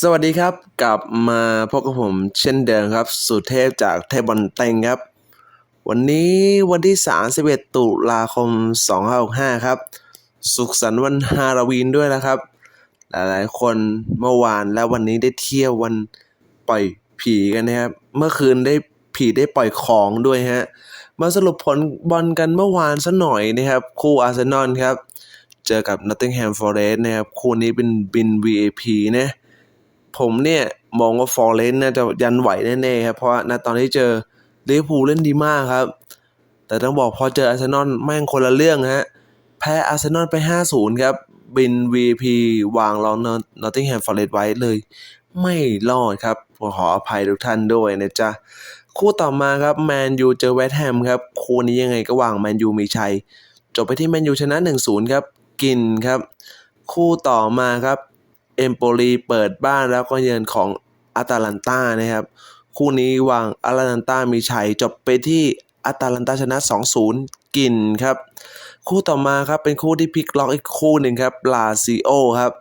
สวัสดีครับ กลับมาพบกับผมเช่นเดิมครับ สุเทพจากเทพบอลเต็งครับ วันนี้วันที่ 31 ตุลาคม 2565 ครับ สุขสันต์วันฮาโลวีนด้วยนะครับ หลายๆ คนเมื่อวานและวันนี้ได้เที่ยววันปล่อยผีกันนะครับ เมื่อคืนได้ผีได้ปล่อยของด้วยฮะ มาสรุปผลบอลกันเมื่อวานซะหน่อยนะครับ คู่อาร์เซนอลครับ เจอกับ Nottingham Forest นะครับ คู่นี้เป็นบิน VAP นะ ผมเนี่ย มองว่าฟอร์เรนน่าจะยันไหวแน่ๆครับ เพราะว่าณตอนที่เจอลิเวอร์พูลเล่นดีมากครับ แต่ต้องบอกพอเจออาร์เซนอลแม่งคนละเรื่องฮะ แพ้อาร์เซนอลไป 5-0 ครับ บิน VP วางรองนอตติงแฮมฟอร์เรสไว้เลย ไม่รอดครับขออภัยทุกท่านด้วยนะจ๊ะ คู่ต่อมาครับแมนยูเจอเวสต์แฮมครับ คู่นี้ยังไงก็วางแมนยูมีชัย จบไปที่แมนยูชนะ 1-0 ครับ กินครับ คู่ต่อมาครับ เอมโปลีเปิดบ้านแล้วก็เยือนของอาตาลันตานะครับ คู่นี้วางอาตาลันตามีชัยจบไปที่อาตาลันตาชนะ 2-0 กินครับ คู่ต่อมาครับเป็นคู่ที่พลิกล็อกอีกคู่หนึ่งครับลาซิโอครับ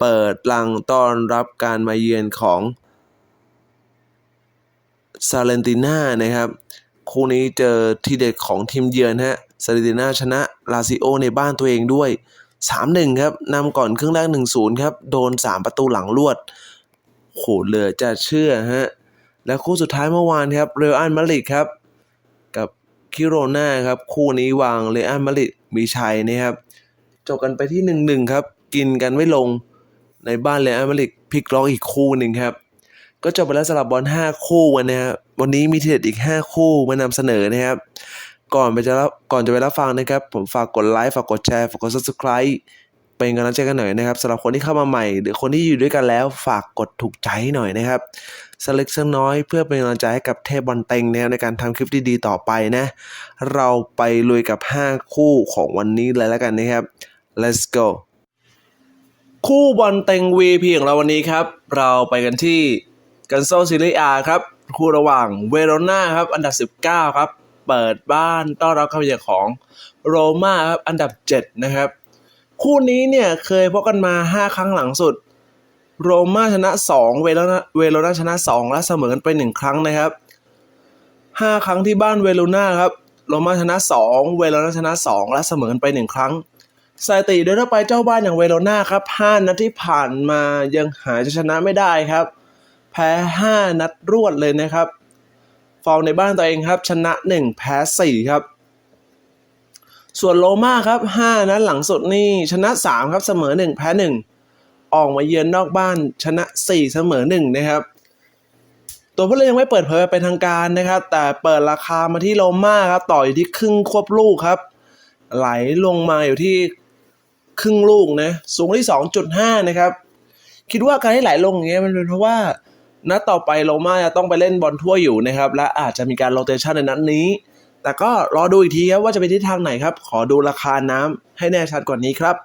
เปิดลังต้อนรับการมาเยือนของซาเลนติน่านะครับ คู่นี้เจอทีเด็ดของทีมเยือนฮะซาเลนติน่าชนะลาซิโอในบ้านตัวเองด้วย 3-1 ครับนำก่อนครึ่งแรก 1-0 ครับ โดน 3 ประตูหลังรวดโหเหลือจะเชื่อฮะ และคู่สุดท้ายเมื่อวานครับเรอัลมาดริดครับ กับคิโรนาครับ คู่นี้วางเรอัลมาดริดมีชัยนะครับจบกันไปที่ 1-1 ครับ กินกันไม่ลงในบ้านเรอัลมาดริดพลิกล็อกอีกคู่หนึ่งครับ ก็จบไปแล้วสำหรับบอล5คู่วันนี้ครับวันนี้มีทีเด็ดอีก 5 คู่มานำเสนอนะครับ ก่อนไปจะรับก่อนจะไปรับฟังนะครับ ผมฝากกดไลค์ฝากกดแชร์ฝากกด subscribe เป็นกำลังใจกันหน่อยนะครับสำหรับคนที่เข้ามาใหม่ หรือคนที่อยู่ด้วยกันแล้วฝากกดถูกใจหน่อยนะครับสเล็กสักน้อยเพื่อเป็นกำลังใจให้กับเทพบอลเต็งนะครับในการทำคลิปดีๆต่อไปนะ เราไปลุยกับ 5 คู่ของวันนี้เลยแล้วกันนะครับ let's go คู่บอลเต็ง VP ของเราวันนี้ครับ เราไปกันที่กันโซซิลิอาครับ คู่ระหว่างเวโรนาครับ อันดับ 19 ครับ เปิดบ้านต้อนรับคำเยือนของโรม่าครับอันดับ 7 นะครับ คู่นี้เนี่ยเคยพบกันมา 5 ครั้งหลังสุด โรม่าชนะ 2 เวโรนาเวโรนาชนะ 2 และเสมอกันไป 1 ครั้งนะครับ 5 ครั้งที่บ้านเวโรนาครับโรม่าชนะ 2 เวโรนาชนะ 2 และเสมอกันไป 1 ครั้งสถิติโดยทั่วไปเจ้าบ้านอย่างเวโรนาครับ 5 นัดที่ผ่านมายังหาจะชนะไม่ได้ครับ แพ้ 5 นัดรวดเลยนะครับ ฟอร์มในบ้านตัวเองครับ ชนะ 1 แพ้4ครับ ส่วนโรม่าครับ 5 นัดหลังสุดนี่ชนะ 3 ครับเสมอ 1 แพ้ 1 ออกมาเยือนนอกบ้านชนะ 4 เสมอ 1 นะครับ ตัวผู้เล่นยังไม่เปิดเผยเป็นทางการนะครับ แต่เปิดราคามาที่โรม่าครับ ต่ออยู่ที่ครึ่งควบลูกครับ ไหลลงมาอยู่ที่ครึ่งลูกนะ สูงที่ 2.5 นะครับ คิดว่าการที่ไหลลงอย่างเงี้ยมันเป็นเพราะว่า นัดต่อไปโรม่าจะต้องไปเล่นบอลทั่วอยู่นะครับ และอาจจะมีการโรเตชันในนัดนี้ แต่ก็รอดูอีกทีครับว่าจะไปทิศทางไหนครับ ขอดูราคาน้ำให้แน่ชัดกว่านี้ครับ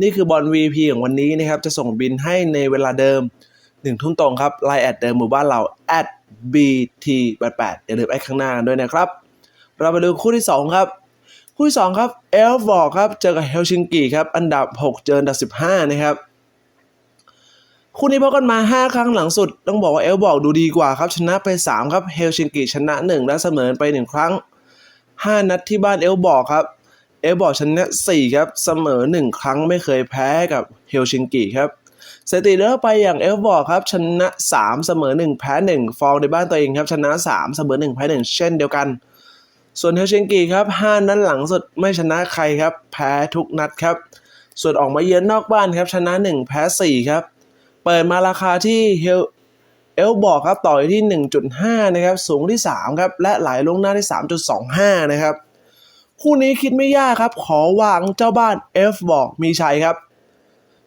นี่คือบอล VP ของวันนี้นะครับ จะส่งบินให้ในเวลาเดิม1ทุ่มตรงครับไลน์แอดเดิมหมู่บ้านเรา at bt88 อย่าลืมแอดข้างหน้าด้วยนะครับ เราไปดูคู่ที่ 2 ครับ คู่ที่ 2 ครับเอลฟอร์ครับ เจอกับเฮลชิงกิครับ อันดับ 6 เจออันดับ 15 นะครับ คู่นี้พบกันมา 5 ครั้งหลังสุด ต้องบอกว่าเอลบอกดูดีกว่าครับ ชนะไป 3 ครับเฮลชิงกิชนะ 1 และเสมอไป 1 ครั้ง 5 นัดที่บ้านเอลบอกครับ เอลบอกชนะ 4 ครับ เสมอ 1 ครั้งไม่เคยแพ้กับเฮลชิงกิครับสถิติเลือกไปอย่างเอลบอกครับ ชนะ 3 เสมอ 1 แพ้ 1 ฟอร์มในบ้านตัวเองครับ ชนะ 3 เสมอ 1 แพ้ 1 เช่นเดียวกัน ส่วนเฮลชิงกิครับ 5 นัดหลังสุดไม่ชนะใครครับ แพ้ทุกนัดครับ ส่วนออกมาเยือนนอกบ้านครับ ชนะ 1 แพ้ 4 ครับ เปิดมาราคาที่เฮลเอลบอกครับต่ออยู่ที่ 1.5 นะครับ สูงที่ 3 ครับ และไหลลงหน้าที่ 3.25 นะครับ คู่นี้คิดไม่ยากครับ ขอวางเจ้าบ้านเอฟบอกมีชัยครับ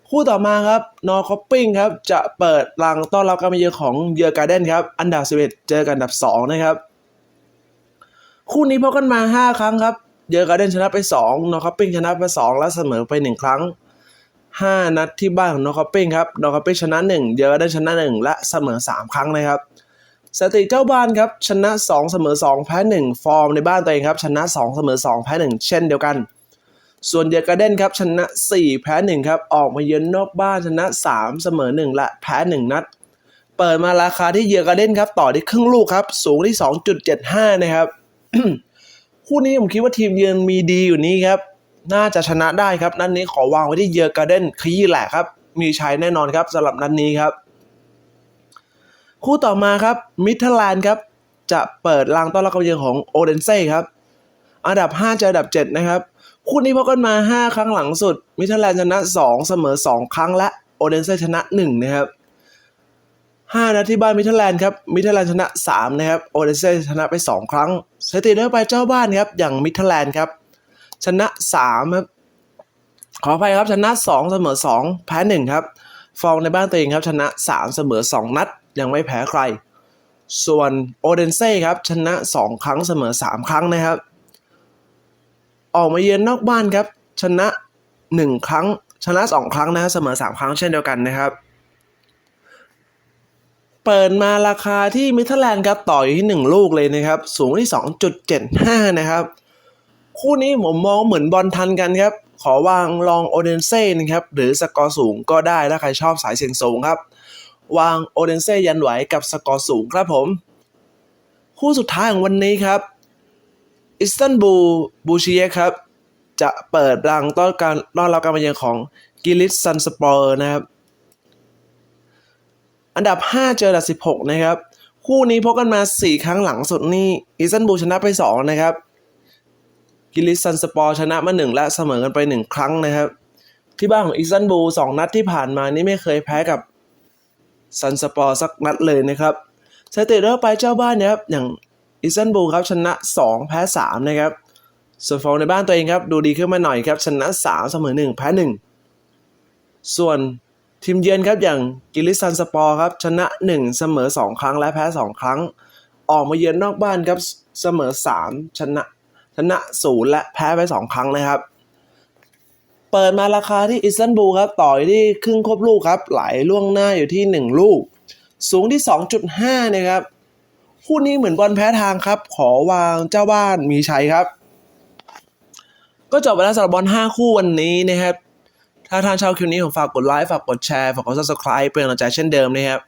คู่ต่อมาครับนอคอปปิ้งครับ จะเปิดรังต้อนรับการมาเยือนของเยอการ์เดนครับ อันดับ 11 เจอกันอันดับ 2 นะครับ คู่นี้พบกันมา 5 ครั้งครับ เยอการ์เดนชนะไป 2 นอคอปปิ้งชนะไป 2 และเสมอไป 1 ครั้ง 5 นัดที่บ้านของนอคอปปิ้งครับนอคอปปิ้งชนะ 1 เยอร์การ์เดนชนะ 1 และเสมอ 3 ครั้งนะครับสถิติเจ้าบ้านครับชนะ 2 เสมอ 2 แพ้ 1 ฟอร์มในบ้านตัวเองครับชนะ 2 เสมอ 2 แพ้ 1 เช่นเดียวกัน ส่วนเยอร์การ์เด้นครับชนะ 4 แพ้ 1 ครับออกมาเยือนนอกบ้านชนะ 3 เสมอ 1 และแพ้ 1 นัด เปิดมาราคาที่เยอร์การ์เด้นครับต่อที่ครึ่งลูกครับสูงที่ 2.75 นะครับคู่นี้ผมคิดว่าทีมเยือนมีดีอยู่นี้ครับ น่าจะชนะได้ครับ นัดนนี้ขอวางไว้ที่เยอร์การ์เดนขยี้แหละครับ มีชัยแน่นอนครับสำหรับนัดนนี้ครับ คู่ต่อมาครับมิทเทอร์แลนด์ครับ จะเปิดรางต้อนรับการเยือนของโอเดนเซ่ครับ อันดับ 5 เจออันดับ 7 นะครับ คู่นี้พบกันมา 5 ครั้งหลังสุด มิทเทอร์แลนด์ชนะ 2 เสมอ 2 ครั้งและโอเดนเซ่ชนะ 1 นะครับ5นัดที่บ้านมิทเทอร์แลนด์ครับมิทเทอร์แลนด์ชนะ 3 นะครับโอเดนเซ่ชนะไป 2 ครั้งสถิติได้ไปเจ้าบ้านครับอย่างมิทเทอร์แลนด์ครับ ชนะ3ครับขออภัยครับชนะ2เสมอ2แพ้1ครับ ฟองในบ้านตัวเองครับชนะ3เสมอ2นัด ยังไม่แพ้ใคร ส่วนโอเดนเซ่ครับชนะ2ครั้งเสมอ3ครั้งนะครับ ออกมาเยือนนอกบ้านครับ ชนะ1ครั้ง ชนะ2ครั้งนะครับเสมอ3ครั้งเช่นเดียวกันนะครับเปิดมาราคาที่มิทเทอร์แลนด์ครับต่ออยู่ที่ 1 ลูกเลยนะครับ สูงที่ 2.75 นะครับ คู่นี้ผมมองเหมือนบอลทันกันครับ ขอวางลองโอเดนเซ่นะครับ หรือสกอร์สูงก็ได้ถ้าใครชอบสายเสียงสูงครับ วางโอเดนเซ่ยันไหวกับสกอร์สูงครับผม คู่สุดท้ายของวันนี้ครับ อิสตันบูลบูชีเยครับ จะเปิดรังต้อนการต้อนรับการมาเยือนของกิลิสซันสปอร์นะครับ อันดับ 5 เจออันดับ 16 นะครับ คู่นี้พบกันมา 4 ครั้งหลังสุดนี่อิสตันบูลชนะไป 2 นะครับ กิลิสซันสปอร์ชนะมา1และเสมอกันไป1ครั้งนะครับ ที่บ้านของอิสตันบูล2นัดที่ผ่านมานี่ไม่เคยแพ้กับซันสปอร์สักนัดเลยนะครับสถิติเริ่มไปเจ้าบ้านนะครับอย่างอิสตันบูลครับชนะ 2 แพ้ 3 นะครับ ส่วนฟอร์ในบ้านตัวเองครับ ดูดีขึ้นมาหน่อยครับ ชนะ 3 เสมอ 1 แพ้ 1 ส่วนทีมเยือนครับอย่างกิลิสซันสปอร์ครับ ชนะ 1 เสมอ 2 ครั้งและแพ้ 2 ครั้ง ออกมาเยือนนอกบ้านครับ เสมอ 3 ชนะ ชนะ0และแพ้ไป 2 ครั้งนะครับ เปิดมาราคาที่อิสตันบูลครับ ต่อยที่ครึ่งครบลูกครับ ไหลล่วงหน้าอยู่ที่ 1 ลูก สูงที่ 2.5 นะครับคู่นี้เหมือนบอลแพ้ทางครับ ขอวางเจ้าบ้านมีชัยครับ ก็จบไปแล้วสำหรับบอล 5 คู่วันนี้นะครับ ถ้าท่านชอบคลิปนี้ผมฝากกดไลค์ ฝากกดแชร์ ฝากกด subscribe เป็นกำลังใจเช่นเดิมนะครับ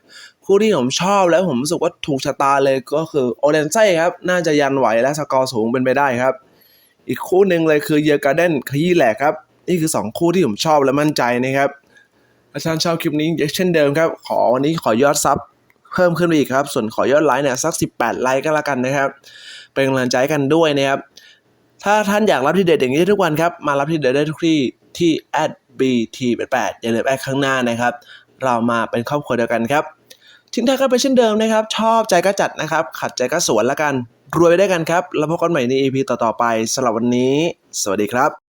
คู่ที่ผมชอบและผมรู้สึกว่าถูกชะตาเลยก็คือโอเดนไซครับ น่าจะยันไหวและสกอร์สูงเป็นไปได้ครับ อีกคู่หนึ่งเลยคือเยอร์การ์เดนขยี้แหลกครับ นี่คือ 2 คู่ที่ผมชอบและมั่นใจนะครับถ้าท่านชอบคลิปนี้เช่นเดิมครับ ขอวันนี้ขอยอดซับเพิ่มขึ้นไปอีกครับ ส่วนขอยอดไลค์เนี่ยสัก 18 ไลค์ก็แล้วกันนะครับ เป็นกำลังใจกันด้วยนะครับถ้าท่านอยากรับที่เด็ดอย่างนี้ทุกวันครับ มารับที่เด็ดได้ทุกที่ที่ @bt88 อย่าลืมแอดข้างหน้านะครับ เรามาเป็นครอบครัวเดียวกันครับ ทิ้งท้ายก็ไปนเช่นเดิมนะครับ ชอบใจก็จัดนะครับ ขัดใจก็สวนละกัน รวยไปได้วยกันครับ แล้วพบกันใหม่ใน EP ต่อๆไปสำหรับวันนี้ สวัสดีครับ